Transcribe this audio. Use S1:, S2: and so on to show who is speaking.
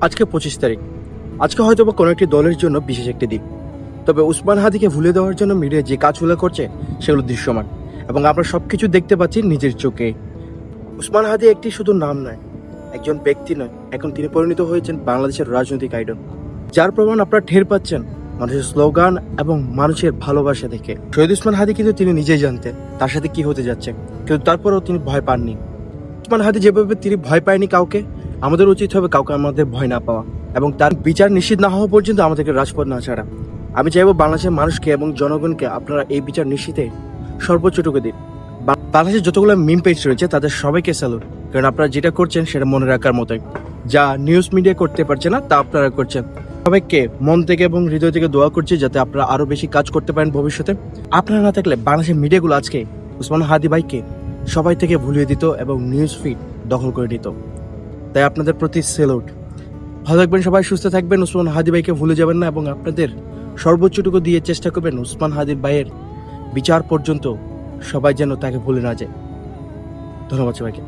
S1: আজকে পঁচিশ তারিখ। আজকে হয়তো বা কোনো একটি দলের জন্য বিশেষ একটি দিন। তবে উসমান হাদিকে ভুলে দেওয়ার জন্য মিডিয়া যে কাজগুলো করছে, সেগুলো দৃশ্যমান। এবং আমরা সব কিছু দেখতে পাচ্ছি নিজের চোখে। উসমান হাদি একটি শুধু নাম নয়, একজন ব্যক্তি নয়। এখন তিনি পরিণত হয়েছেন বাংলাদেশের রাজনৈতিক আইডল। যার প্রমাণ আপনারা ঠের পাচ্ছেন, মানুষের স্লোগান এবং মানুষের ভালোবাসা দেখে। শহীদ উসমান হাদি কিন্তু তিনি নিজেই জানতেন, তার সাথে কি হতে যাচ্ছে। কিন্তু তারপরেও তিনি ভয় পাননি। উসমান হাদি যেভাবে তিনি ভয় পায়নি কাউকে আমাদের উচিত হবে কাউকে আমাদের ভয় না পাওয়া এবং তার বিচার নিশ্চিত না হওয়া পর্যন্ত আমাদেরকে রাজপথ না ছাড়া। আমি চাইব বাংলাদেশের মানুষকে এবং জনগণকে আপনারা এই বিচার নিশ্চিতে সর্বোচ্চটুকু দিন। বাংলাদেশের যতগুলো মিম পেজ রয়েছে, তাদের সবাইকে স্যালুট কারণ আপনারা যেটা করছেন, সেটা মনে রাখার মতোই। যা নিউজ মিডিয়া করতে পারছে না, তা আপনারা করছেন। সবাইকে মন থেকে এবং হৃদয় থেকে দোয়া করছি যাতে আপনারা আরও বেশি কাজ করতে পারেন ভবিষ্যতে। আপনারা না থাকলে বাংলাদেশের মিডিয়াগুলো আজকে উসমান হাদি ভাইকে সবাই থেকে ভুলিয়ে দিত এবং নিউজ ফিড দখল করে নিত। তাই আপনাদের প্রতি সেলুট ভালো থাকবেন সবাই, সুস্থ থাকবেন। উসমান হাদি ভাইকে ভুলে যাবেন না এবং আপনাদের সর্বোচ্চটুকু দিয়ে চেষ্টা করবেন উসমান হাদির ভাইয়ের বিচার পর্যন্ত সবাই যেন তাকে ভুলে না যায়। ধন্যবাদ সবাইকে।